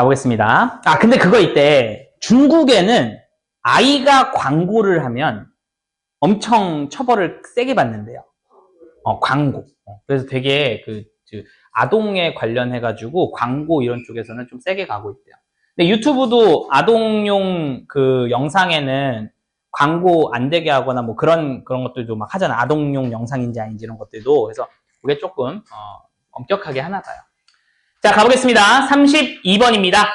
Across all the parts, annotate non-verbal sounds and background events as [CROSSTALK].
가보겠습니다. 아, 근데 그거 있대. 중국에는 아이가 광고를 하면 엄청 처벌을 세게 받는데요. 어, 광고. 어, 그래서 되게 그, 그 아동에 관련해가지고 광고 이런 쪽에서는 좀 세게 가고 있대요. 근데 유튜브도 아동용 그 영상에는 광고 안 되게 하거나 뭐 그런 그런 것들도 막 하잖아. 아동용 영상인지 아닌지 이런 것들도. 그래서 그게 조금 어, 엄격하게 하나 봐요. 자, 가보겠습니다. 32번입니다.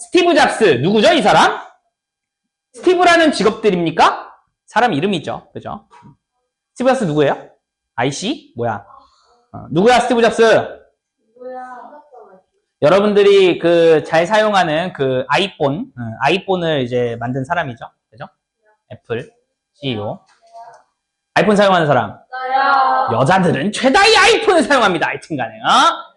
스티브 잡스. 누구죠, 이 사람? 스티브라는 직업들입니까? 사람 이름이죠. 그죠? 스티브 잡스 누구예요? 아이씨? 뭐야? 어, 누구야, 스티브 잡스? 뭐야? 여러분들이 그 잘 사용하는 그 아이폰, 어, 아이폰을 이제 만든 사람이죠. 그죠? 애플 CEO. 아이폰 사용하는 사람. 나야. 여자들은 최다의 아이폰을 사용합니다. 하여튼 간에, 어?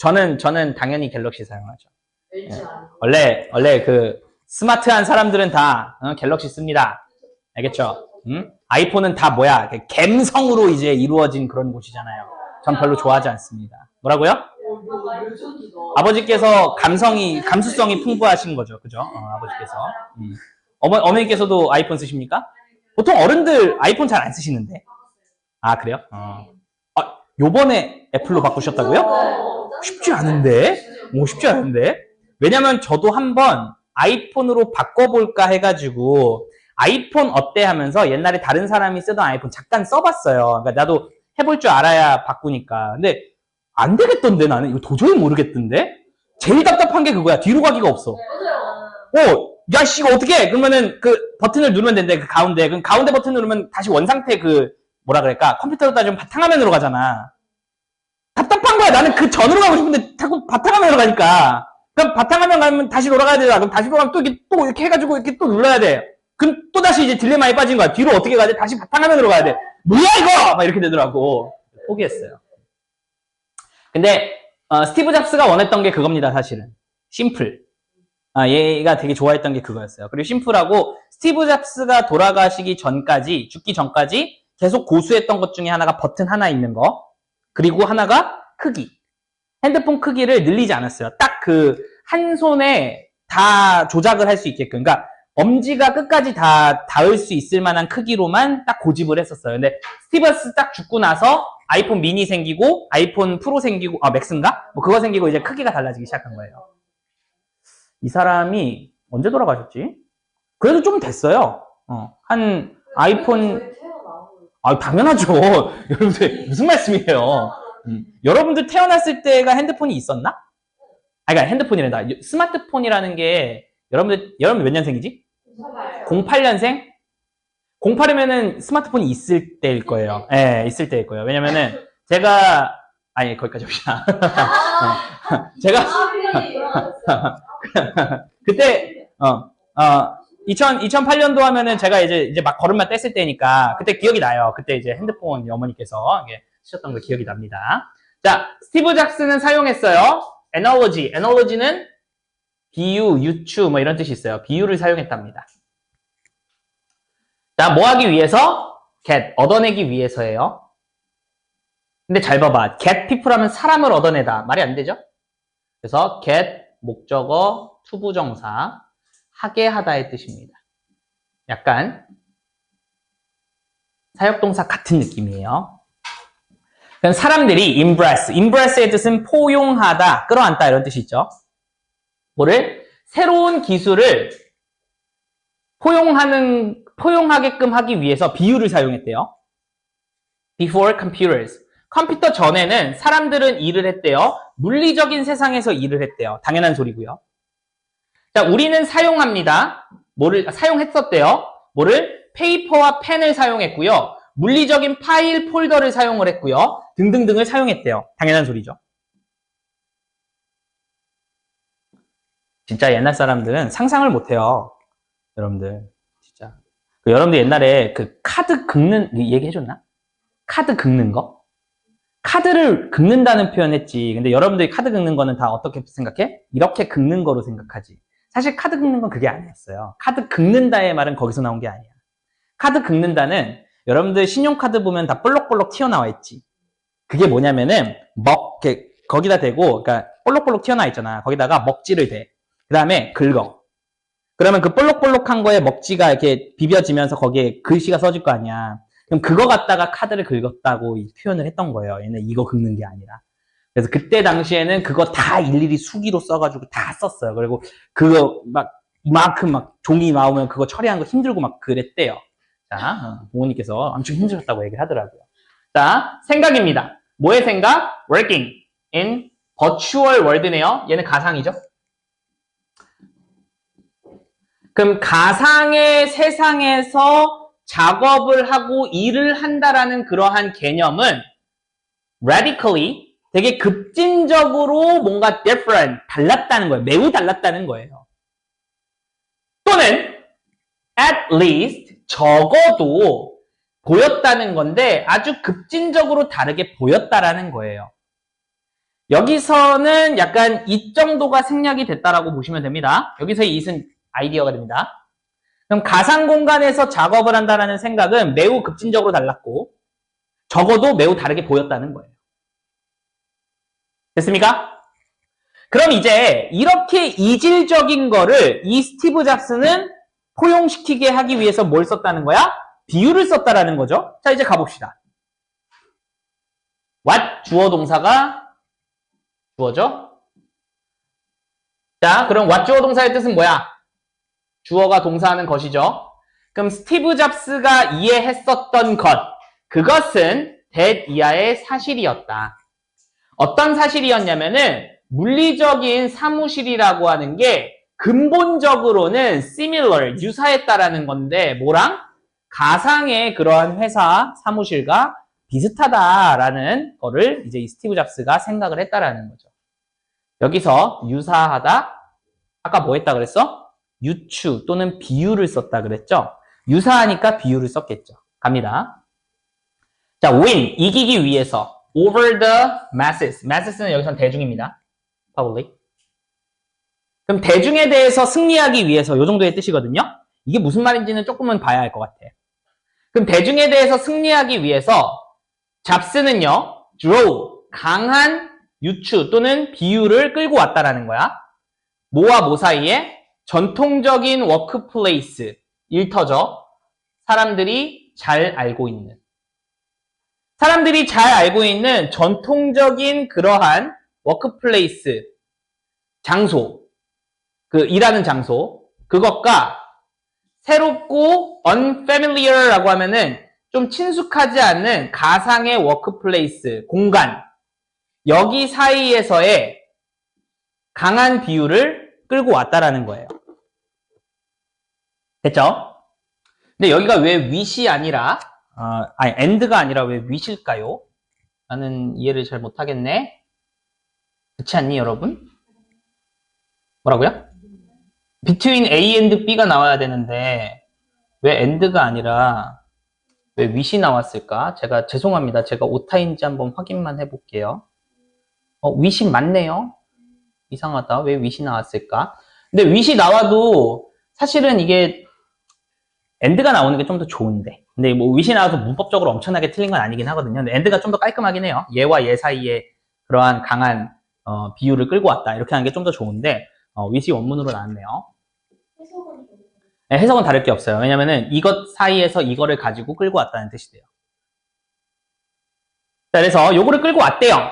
저는, 저는 당연히 갤럭시 사용하죠. 아니고. 원래, 원래 그 스마트한 사람들은 다 어, 갤럭시 씁니다. 알겠죠? 음? 아이폰은 다 뭐야? 그 갬성으로 이제 이루어진 그런 곳이잖아요. 전 별로 좋아하지 않습니다. 뭐라고요? 아버지께서 감성이, 감수성이 풍부하신 거죠. 그죠? 어, 아버지께서. 음. 어머, 어머니께서도 아이폰 쓰십니까? 보통 어른들 아이폰 잘 안 쓰시는데. 아, 그래요? 어. 아, 요번에 애플로 바꾸셨다고요? 쉽지 않은데? 뭐 쉽지 않은데? 왜냐면 저도 한번 아이폰으로 바꿔볼까 해가지고 아이폰 어때 하면서 옛날에 다른 사람이 쓰던 아이폰 잠깐 써봤어요. 그러니까 나도 해볼 줄 알아야 바꾸니까. 근데 안 되겠던데 나는 이거 도저히 모르겠던데? 제일 답답한 게 그거야. 뒤로 가기가 없어. 어, 야, 씨, 이거 어떻게 그러면은 그 버튼을 누르면 된대, 그 가운데. 그럼 가운데 버튼 누르면 다시 원상태 그, 뭐라 그럴까? 컴퓨터로 따지면 바탕화면으로 가잖아. 답답한 거야. 나는 그 전으로 가고 싶은데 자꾸 바탕화면으로 가니까. 그럼 바탕화면 가면 다시 돌아가야 되잖아. 그럼 다시 돌아가면 또 이렇게, 또 이렇게 해가지고 이렇게 또 눌러야 돼. 그럼 또 다시 이제 딜레마에 빠진 거야. 뒤로 어떻게 가야 돼? 다시 바탕화면으로 가야 돼. 뭐야, 이거! 막 이렇게 되더라고. 포기했어요. 근데, 어, 스티브 잡스가 원했던 게 그겁니다, 사실은. 심플. 아, 얘가 되게 좋아했던 게 그거였어요. 그리고 심플하고 스티브 잡스가 돌아가시기 전까지, 죽기 전까지 계속 고수했던 것 중에 하나가 버튼 하나 있는 거. 그리고 하나가 크기. 핸드폰 크기를 늘리지 않았어요. 딱 그 한 손에 다 조작을 할 수 있게끔. 그러니까 엄지가 끝까지 다 닿을 수 있을 만한 크기로만 딱 고집을 했었어요. 근데 스티브 잡스 딱 죽고 나서 아이폰 미니 생기고 아이폰 프로 생기고 아 맥스인가? 뭐 그거 생기고 이제 크기가 달라지기 시작한 거예요. 이 사람이 언제 돌아가셨지? 그래도 좀 됐어요. 어, 한 아이폰 아 당연하죠. [LAUGHS] 여러분들 무슨 말씀이에요? 음, 여러분들 태어났을 때가 핸드폰이 있었나? 아, 그러니까 핸드폰이란다. 스마트폰이라는 게 여러분들 여러분 몇 년생이지? 08년생? 08이면은 스마트폰이 있을 때일 거예요. 예, 있을 때일 거예요. 왜냐면은 제가 아니 거기까지 봅시다. [LAUGHS] 제가 [LAUGHS] 그때 어, 어, 2000, 2008년도 하면은 제가 이제 이제 막 걸음마 뗐을 때니까 그때 기억이 나요. 그때 이제 핸드폰 어머니께서 이게 쓰셨던 거 기억이 납니다. 자, 스티브 잡스는 사용했어요. 에너로지. 에너로지는 비유, 유추 뭐 이런 뜻이 있어요. 비유를 사용했답니다. 자, 뭐 하기 위해서? get, 얻어내기 위해서예요. 근데 잘 봐봐. get people 하면 사람을 얻어내다. 말이 안 되죠? 그래서 get, 목적어, 투부정사, 하게 하다의 뜻입니다. 약간 사역동사 같은 느낌이에요. 그럼 사람들이 impress, impress의 뜻은 포용하다, 끌어안다 이런 뜻이 있죠. 뭐를 새로운 기술을 포용하는 포용하게끔 하기 위해서 비유를 사용했대요. Before computers. 컴퓨터 전에는 사람들은 일을 했대요. 물리적인 세상에서 일을 했대요. 당연한 소리고요. 자, 우리는 사용합니다. 뭐를 아, 사용했었대요. 뭐를 페이퍼와 펜을 사용했고요. 물리적인 파일 폴더를 사용을 했고요. 등등등을 사용했대요. 당연한 소리죠. 진짜 옛날 사람들은 상상을 못 해요. 여러분들. 진짜. 그 여러분들 옛날에 그 카드 긁는 얘기 해줬나? 카드 긁는 거? 카드를 긁는다는 표현 했지. 근데 여러분들이 카드 긁는 거는 다 어떻게 생각해? 이렇게 긁는 거로 생각하지. 사실 카드 긁는 건 그게 아니었어요. 카드 긁는다의 말은 거기서 나온 게 아니야. 카드 긁는다는 여러분들 신용카드 보면 다 볼록볼록 튀어나와 있지. 그게 뭐냐면은 먹 이렇게 거기다 대고 그러니까 볼록볼록 튀어나와 있잖아. 거기다가 먹지를 대. 그 다음에 긁어. 그러면 그 볼록볼록한 거에 먹지가 이렇게 비벼지면서 거기에 글씨가 써질 거 아니야. 그럼 그거 갖다가 카드를 긁었다고 이 표현을 했던 거예요. 얘는 이거 긁는 게 아니라. 그래서 그때 당시에는 그거 다 일일이 수기로 써가지고 다 썼어요. 그리고 그거 막 이만큼 막 종이 나오면 그거 처리하는 거 힘들고 막 그랬대요. 자, 어, 부모님께서 엄청 힘들었다고 얘기를 하더라고요. 자, 생각입니다. 뭐의 생각? Working in virtual world네요. 얘는 가상이죠. 그럼 가상의 세상에서 작업을 하고 일을 한다라는 그러한 개념은 radically 되게 급진적으로 뭔가 different, 달랐다는 거예요. 매우 달랐다는 거예요. 또는 at least 적어도 보였다는 건데 아주 급진적으로 다르게 보였다라는 거예요. 여기서는 약간 이 정도가 생략이 됐다라고 보시면 됩니다. 여기서의 이은 아이디어가 됩니다. 그럼 가상 공간에서 작업을 한다라는 생각은 매우 급진적으로 달랐고 적어도 매우 다르게 보였다는 거예요. 됐습니까? 그럼 이제 이렇게 이질적인 거를 이 스티브 잡스는 포용시키게 하기 위해서 뭘 썼다는 거야? 비유를 썼다라는 거죠. 자, 이제 가봅시다. what 주어 동사가 주어죠? 자, 그럼 what 주어 동사의 뜻은 뭐야? 주어가 동사하는 것이죠. 그럼 스티브 잡스가 이해했었던 것, 그것은 that 이하의 사실이었다. 어떤 사실이었냐면은 물리적인 사무실이라고 하는 게 근본적으로는 similar, 유사했다라는 건데 뭐랑? 가상의 그러한 회사 사무실과 비슷하다라는 거를 이제 이 스티브 잡스가 생각을 했다라는 거죠. 여기서 유사하다 아까 뭐 했다 그랬어? 유추 또는 비유를 썼다 그랬죠? 유사하니까 비유를 썼겠죠. 갑니다. 자, win 이기기 위해서 over the masses. masses는 여기선 대중입니다. public. 그럼 대중에 대해서 승리하기 위해서 요 정도의 뜻이거든요. 이게 무슨 말인지는 조금은 봐야 할 것 같아. 그럼 대중에 대해서 승리하기 위해서 잡스는요, draw 강한 유추 또는 비유를 끌고 왔다라는 거야. 뭐와 뭐 사이에 전통적인 워크플레이스 일터죠. 사람들이 잘 알고 있는 사람들이 잘 알고 있는 전통적인 그러한 워크플레이스 장소 그 일하는 장소 그것과 새롭고 unfamiliar라고 하면은 좀 친숙하지 않는 가상의 워크플레이스 공간 여기 사이에서의 강한 비율을 끌고 왔다라는 거예요. 됐죠? 근데 여기가 왜 위시 아니라 어, 아니 end가 아니라 왜 위실까요? 나는 이해를 잘 못하겠네. 그렇지 않니 여러분? 뭐라고요? between A and B가 나와야 되는데 왜 and가 아니라 왜 wish이 나왔을까? 제가 죄송합니다. 제가 오타인지 한번 확인만 해볼게요. 어, wish이 맞네요. 이상하다. 왜 wish이 나왔을까? 근데 wish이 나와도 사실은 이게 end가 나오는 게 좀 더 좋은데. 근데 뭐 wish이 나와서 문법적으로 엄청나게 틀린 건 아니긴 하거든요. 근데 end가 좀 더 깔끔하긴 해요. 얘와 얘 사이에 그러한 강한 어, 비율을 끌고 왔다. 이렇게 하는 게 좀 더 좋은데 어, wish이 원문으로 나왔네요. 해석은 좀 네, 해석은 다를 게 없어요. 왜냐면은 이것 사이에서 이거를 가지고 끌고 왔다는 뜻이 돼요. 자, 그래서 요거를 끌고 왔대요.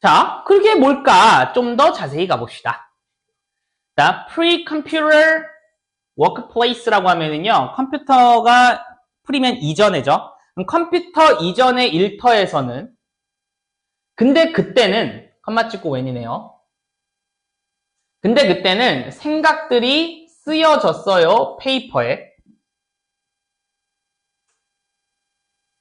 자, 그게 뭘까? 좀 더 자세히 가봅시다. 자, pre-computer workplace라고 하면은요, 컴퓨터가 프리면 이전에죠. 컴퓨터 이전의 일터에서는 근데 그때는 컴마 찍고 웬이네요. 근데 그때는 생각들이 쓰여졌어요, 페이퍼에.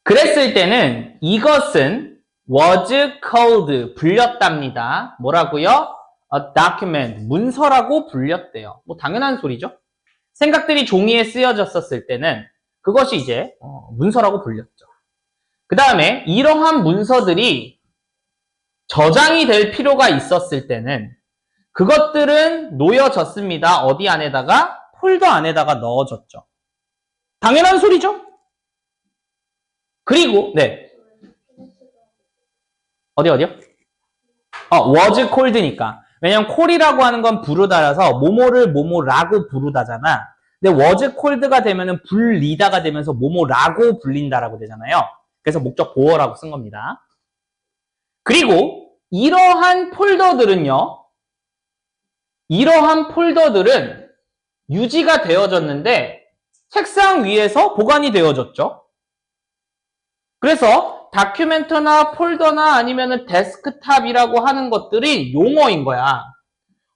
그랬을 때는 이것은 was called, 불렸답니다. 뭐라고요? a document, 문서라고 불렸대요. 뭐 당연한 소리죠. 생각들이 종이에 쓰여졌었을 때는 그것이 이제 어, 문서라고 불렸죠. 그 다음에 이러한 문서들이 저장이 될 필요가 있었을 때는 그것들은 놓여졌습니다. 어디 안에다가? 폴더 안에다가 넣어졌죠. 당연한 소리죠? 그리고, 네. 어디, 어디요? 어, was cold니까. 왜냐면 cold이라고 하는 건 부르다라서 뭐뭐를 뭐뭐라고 부르다잖아. 근데 was cold가 되면은 불리다가 되면서 뭐뭐라고 불린다라고 되잖아요. 그래서 목적 보어라고 쓴 겁니다. 그리고 이러한 폴더들은요. 이러한 폴더들은 유지가 되어졌는데 책상 위에서 보관이 되어졌죠. 그래서 다큐멘터나 폴더나 아니면은 데스크탑이라고 하는 것들이 용어인 거야.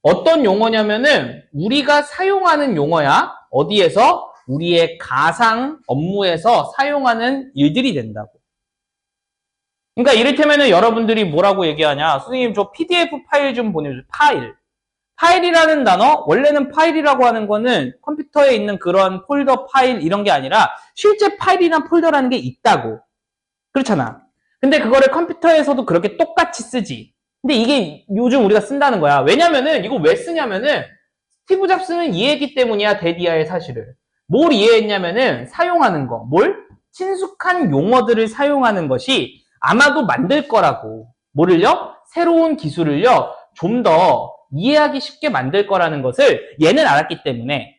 어떤 용어냐면은 우리가 사용하는 용어야. 어디에서? 우리의 가상 업무에서 사용하는 일들이 된다고. 그러니까 이를테면은 여러분들이 뭐라고 얘기하냐. 선생님 저 PDF 파일 좀 보내주세요. 파일. 파일이라는 단어, 원래는 파일이라고 하는 거는 컴퓨터에 있는 그런 폴더 파일 이런 게 아니라 실제 파일이나 폴더라는 게 있다고. 그렇잖아. 근데 그거를 컴퓨터에서도 그렇게 똑같이 쓰지. 근데 이게 요즘 우리가 쓴다는 거야. 왜냐면은 이거 왜 쓰냐면은 스티브 잡스는 이해했기 때문이야, 데디아의 사실을. 뭘 이해했냐면은 사용하는 거. 뭘? 친숙한 용어들을 사용하는 것이 아마도 만들 거라고. 뭐를요? 새로운 기술을요, 좀 더 이해하기 쉽게 만들 거라는 것을 얘는 알았기 때문에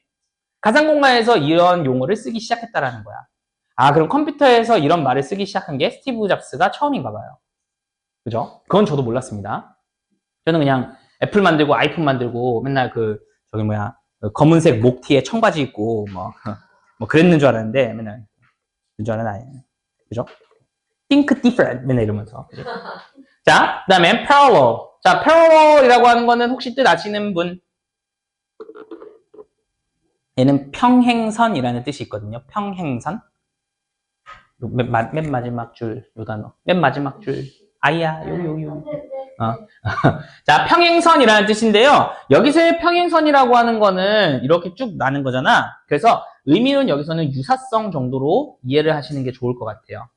가상공간에서 이런 용어를 쓰기 시작했다라는 거야. 아, 그럼 컴퓨터에서 이런 말을 쓰기 시작한 게 스티브 잡스가 처음인가 봐요. 그죠? 그건 저도 몰랐습니다. 저는 그냥 애플 만들고 아이폰 만들고 맨날 그, 저기 뭐야, 그 검은색 목티에 청바지 입고 뭐, [LAUGHS] 뭐 그랬는 줄 알았는데 맨날, 그줄 알았는 아니에요. 그죠? think different 맨날 이러면서. 그죠? [LAUGHS] 자, 그 다음에 parallel. 자, parallel이라고 하는 거는 혹시 뜻 아시는 분? 얘는 평행선이라는 뜻이 있거든요. 평행선. 요 맨, 마- 맨 마지막 줄, 요 단어. 맨 마지막 줄. 아이야, 요, 요, 요. 어. [LAUGHS] 자, 평행선이라는 뜻인데요. 여기서의 평행선이라고 하는 거는 이렇게 쭉 나는 거잖아. 그래서 의미는 여기서는 유사성 정도로 이해를 하시는 게 좋을 것 같아요.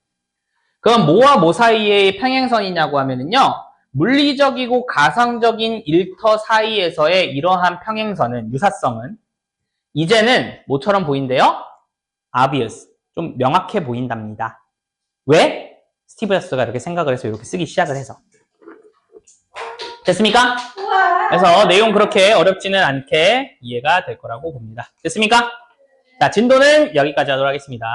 그럼 뭐와 뭐 사이의 평행선이냐고 하면은요. 물리적이고 가상적인 일터 사이에서의 이러한 평행선은, 유사성은 이제는 뭐처럼 보인대요? obvious. 좀 명확해 보인답니다. 왜? 스티브 잡스가 이렇게 생각을 해서 이렇게 쓰기 시작을 해서. 됐습니까? 그래서 내용 그렇게 어렵지는 않게 이해가 될 거라고 봅니다. 됐습니까? 자, 진도는 여기까지 하도록 하겠습니다.